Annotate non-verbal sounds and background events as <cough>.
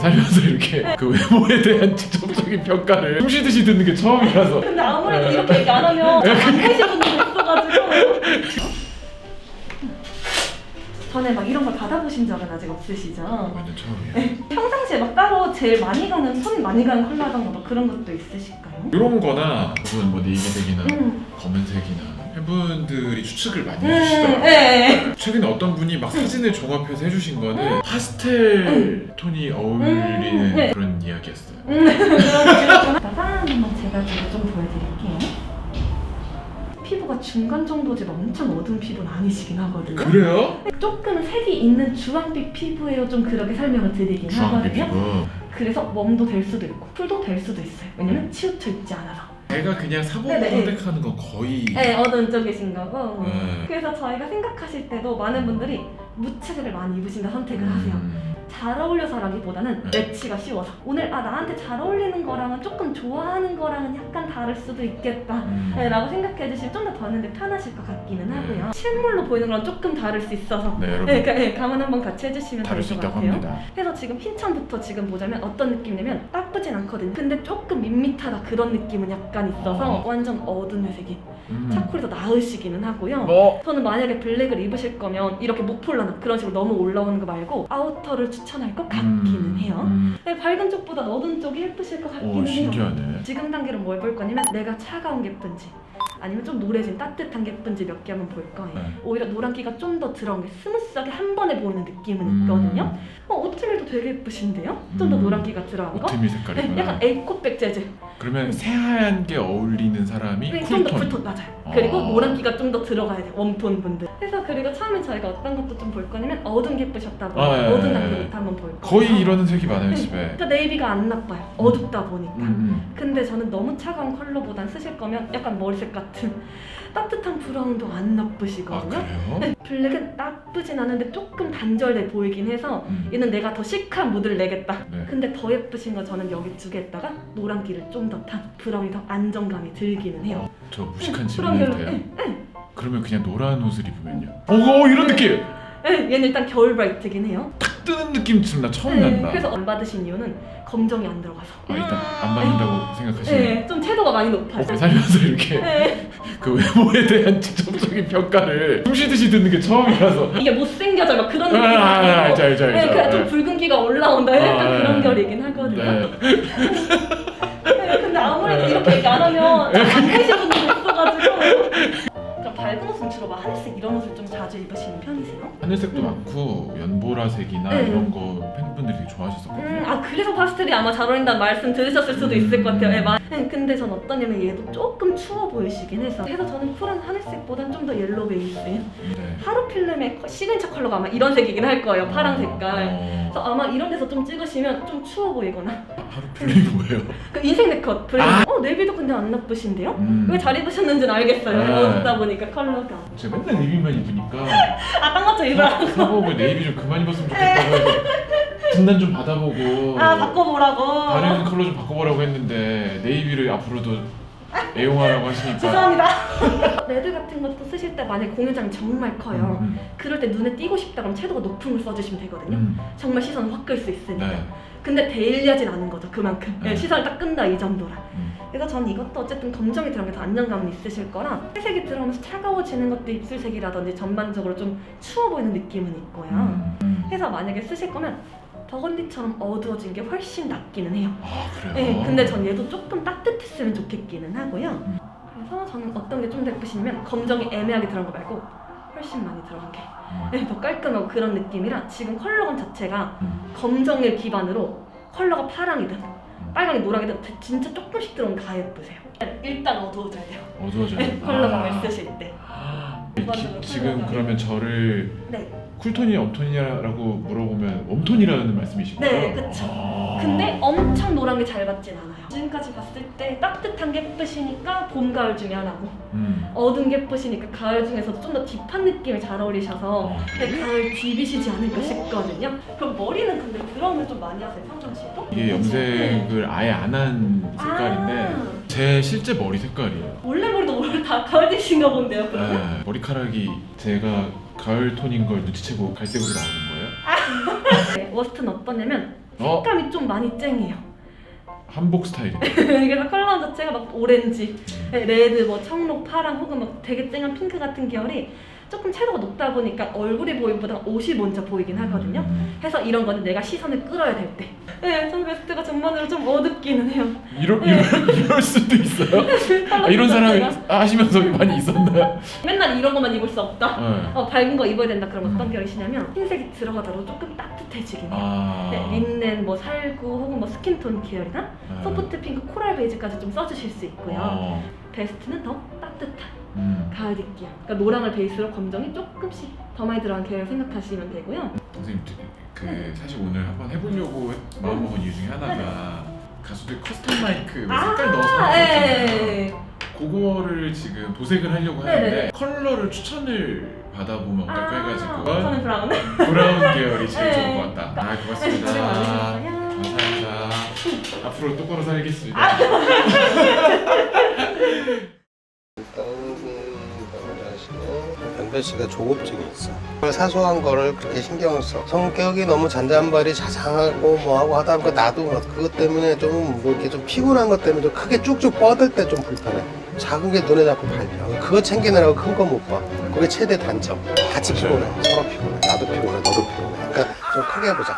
살면서 이렇게 그 외모에 대한 직접적인 평가를 숨 쉬듯이 듣는 게 처음이라서 근데 아무래도 이렇게 얘기 안 하면 안 보신 분들도 있어가지고 전에 막 이런 걸 받아보신 적은 아직 없으시죠? 완전 처음이에요. 평상시에 막 따로 제일 많이 가는 손 많이 가는 컬러라던가 막 그런 것도 있으실까요? 이런 거나 혹은 뭐 네이비색이나 음. 검은색이나 팬분들이 추측을 많이 음, 해주시더라고요. 네. 최근에 어떤 분이 막 사진을 종합해서 해주신 거는 파스텔 톤이 어울리는 음, 네. 그런 이야기였어요. 음, 그렇구나. 상한 한번 제가 지금 좀 보여드릴게요. 피부가 중간 정도지 막 엄청 어두운 피부는 아니시긴 하거든요. 그래요? 조금 색이 있는 주황빛 피부예요. 좀 그렇게 설명을 드리긴 주황빛 하거든요. 피부. 그래서 웜도 될 수도 있고 쿨도 될 수도 있어요. 왜냐면 치우쳐 있지 않아서. 제가 그냥 사보고 네네. 선택하는 건 거의 네, 어느 쪽이신 거고. 네. 그래서 저희가 생각하실 때도 많은 분들이 무채색을 많이 입으신다 선택을 하세요. 음, 잘 어울려서라기보다는 네. 매치가 쉬워서 오늘 아 나한테 잘 어울리는 거랑은 조금 좋아하는 거랑은 약간 다를 수도 있겠다 음. 네, 라고 생각해 주시면 좀 더 봤는데 편하실 것 같기는 네. 하고요 실물로 보이는 거랑 조금 다를 수 있어서 네 여러분 네, 그, 네, 감안 한번 같이 해주시면 다를 될수것 있다고 같아요 합니다. 그래서 지금 흰천부터 지금 보자면 어떤 느낌이냐면 나쁘진 않거든요 근데 조금 밋밋하다 그런 느낌은 약간 있어서 어. 완전 어두운 회색이 음. 차콜이 더 나으시기는 하고요 뭐 저는 만약에 블랙을 입으실 거면 이렇게 목폴라나 그런 식으로 너무 올라오는 거 말고 아우터를 추천할 것 같기는 해요. 음. 네, 밝은 쪽보다 어두운 쪽이 예쁘실 것 같기는 오 해요. 신기하네. 지금 단계로 뭘 볼 거냐면 내가 차가운 게 예쁜지 아니면 좀 노래진 따뜻한 게 예쁜지 몇 개 한번 볼 거예요. 네. 오히려 노란기가 좀 더 들어온 게 스무스하게 한 번에 보이는 느낌은 음. 있거든요. 어, 오트밀도 되게 예쁘신데요? 좀 더 음. 노란기가 들어간 거? 오트밀 네, 색깔이구나. 약간 에이코백 재질. 그러면 새하얀 게 어울리는 사람이 네, 좀더 쿨톤. 쿨톤 맞아요. 그리고 어. 노란기가 좀 더 들어가야 돼요. 웜톤 분들. 그래서 그리고 처음에 저희가 어떤 것도 좀 볼 거냐면 어두운 게 예쁘셨다고 아, 예, 어두운 예, 단계부터 예. 한번 볼 거예요. 거의 이런 색이 많아요 네. 집에. 그러니까 네이비가 안 나빠요. 어둡다 보니까. 음, 음. 근데 저는 너무 차가운 컬러보단 쓰실 거면 약간 머리색 같은 따뜻한 브라운도 안아 나쁘시거든요. 그래요? 네, 블랙은 나쁘진 않은데 조금 단절돼 보이긴 해서 음. 얘는 내가 더 시크한 무드를 내겠다. 네. 근데 더 예쁘신 건 저는 여기 두 개에다가 노란기를 좀 더 탄 브라운이 더 안정감이 들기는 해요. 어, 저 무식한 브라운 질문해도 컬러. 돼요? 네, 네. 그러면 그냥 노란 옷을 입으면요? 어, 어 이런 느낌! 네, 얘는 일단 겨울 브라이트긴 해요. 탁 뜨는 느낌 지금 나 처음 네, 난다. 그래서 안 받으신 이유는 검정이 안 들어가서. 아 일단 안 받는다고 생각하시면 네, 좀 채도가 많이 높아요. 어, 살면서 이렇게 네, <laughs> 그 외모에 대한 <laughs> 직접적인 평가를 숨 쉬듯이 듣는 게 처음이라서 이게 못생겨져 막 그런 아, 느낌이 아, 아, 아니고 알죠 알죠 네, 알죠 그냥 좀 네. 붉은 기가 올라온다 약간 아, 그런 네. 결이긴 하거든요. 네. <laughs> 네, 근데 아무래도 이렇게 얘기 안 하면 안 보신 분들도 있어가지고 밝은 옷은 주로 막 하늘색 이런 옷을 좀 자주 입으시는 편이세요? 하늘색도 음. 많고 연보라색이나 네. 이런 거 팬분들이 되게 좋아하셨었거든요 음, 아 그래서 파스텔이 아마 잘 어울린다는 말씀 들으셨을 수도 있을 것 같아요. 네, 마- 네, 근데 전 어떠냐면 얘도 조금 추워 보이시긴 해서 그래서 저는 쿨한 하늘색보단 좀 더 옐로우 베이스 네. 하루 필름의 커- 시그니처 컬러가 아마 이런 색이긴 할 거예요. 파랑 색깔. 어, 그래서 아마 이런 데서 좀 찍으시면 좀 추워 보이거나 하루 필름이 뭐예요? 그 인생 네컷 블랙 아. 어 네비도 근데 안 나쁘신데요? 음. 왜 잘 입으셨는지는 알겠어요. 아. 어둡다 보니까 컬러가 제가 맨날 네이비만 입으니까 <laughs> 아딴 것좀 입으라고 사보고 네이비 좀 그만 입었으면 좋겠다고 해서 진단 좀 받아보고 아 바꿔보라고 다른 컬러 좀 바꿔보라고 했는데 네이비를 앞으로도 애용하라고 하시니까 죄송합니다 <laughs> 레드 같은 것도 쓰실 때 만약에 공연장이 정말 커요 음, 그럴 때 눈에 띄고 싶다 그럼 채도가 높은 걸 써주시면 되거든요 음. 정말 시선을 확 끌 수 있으니까 네. 근데 데일리하진 않은 거죠 그만큼 네. 네, 시선을 딱 끈다 이 정도라 음. 그래서 저는 이것도 어쨌든 검정이 더 안정감이 있으실 거라 회색이 들어오면서 차가워지는 것도 입술색이라든지 전반적으로 좀 추워 보이는 느낌은 있고요 음. 음. 해서 만약에 쓰실 거면 버건디처럼 어두워진 게 훨씬 낫기는 해요. 아 그래요? 네, 근데 전 얘도 조금 따뜻했으면 좋겠기는 하고요. 음. 그래서 저는 어떤 게 좀 더 예쁘시냐면 검정이 애매하게 들어간 거 말고 훨씬 많이 들어간 게 음. 네, 더 깔끔하고 그런 느낌이라 지금 컬러감 자체가 음. 검정을 기반으로 컬러가 파랑이든 빨강이 노랑이든 진짜 조금씩 들어오면 다 예쁘세요. 일단 어두워져야 돼요. 어두워져요. 네, 컬러감을 아. 쓰실 때. 기- 지금 그러면 저를 네. 쿨톤이 웜톤이라고 물어보면 웜톤이라는 말씀이신 거죠? 네, 그쵸. 아. 근데 엄청 노란 게 잘 받진 않아요. 지금까지 봤을 때 따뜻한 게 예쁘시니까 봄, 가을 중에 하나고 음. 어두운 게 예쁘시니까 가을 중에서도 좀더 딥한 느낌이 잘 어울리셔서 어. 근데 가을 딥이시지 않을까 싶거든요. 그럼 머리는 근데 브라운을 좀 많이 하세요, 평상시에도? 이게 염색을 아예 안 한 색깔인데 아, 제 실제 머리 색깔이에요. 원래 머리도 원래 <laughs> 다 가을이신가 본데요, 그러면? 네, 머리카락이 제가 가을 톤인 걸 눈치채고 갈색으로 나오는 거예요? 네, 워스트는 어떠냐면 어 색감이 좀 많이 쨍해요. 한복 스타일이네. <laughs> 그래서 컬러 자체가 막 오렌지, 네, 레드, 뭐 청록, 파랑 혹은 막 되게 쨍한 핑크 같은 계열이 조금 채도가 높다 보니까 얼굴이 보이보다 옷이 먼저 보이긴 하거든요. 음. 해서 이런 거는 내가 시선을 끌어야 될 때. 네, 전 베스트가 전반으로 좀 어둡기는 해요. 이럴 이럴, <laughs> 이럴 수도 있어요. <laughs> 아, 이런 사람이 하시면서 많이 있었나요? 맨날 이런 것만 입을 수 없다. 네. 어, 밝은 거 입어야 된다. 그럼 어떤 계열이시냐면 흰색이 들어가더라도 조금 따뜻해지긴 해요. 아. 네, 린넨, 뭐 살구 혹은 뭐 스킨톤 계열이나 네. 소프트 핑크, 코랄 베이지까지 좀 써주실 수 있고요. 어. 베스트는 더 따뜻한 음. 가을 입기요. 그러니까 노랑을 베이스로 검정이 조금씩 더 많이 들어간 계열 생각하시면 되고요. 선생님 그 사실 오늘 한번 해보려고 마음 먹은 이유 중에 하나가 가수들 커스텀 마이크 뭐 색깔 넣어서 하는 거 있잖아요. 네. 그거를 지금 도색을 하려고 네네. 하는데 컬러를 추천을 받아보면 어떨까 해가지고 저는 브라운. 브라운 계열이 제일 네. 좋은 것 같다. 아 네, 고맙습니다. 많으셨어요. 감사합니다. 앞으로 똑바로 살겠습니다. <laughs> 아. 변별 씨가 조급증이 있어. 사소한 거를 그렇게 신경 써. 성격이 너무 잔잔바리 자상하고 뭐하고 하다 보니까 나도 뭐 그것 때문에 좀 뭐 이렇게 좀 피곤한 것 때문에 좀 크게 쭉쭉 뻗을 때 좀 불편해. 작은 게 눈에 자꾸 밟혀. 그거 챙기느라고 큰 거 못 봐. 그게 최대 단점. 같이 피곤해. 서로 피곤해. 나도 피곤해. 너도 피곤해. 그러니까 좀 크게 보자.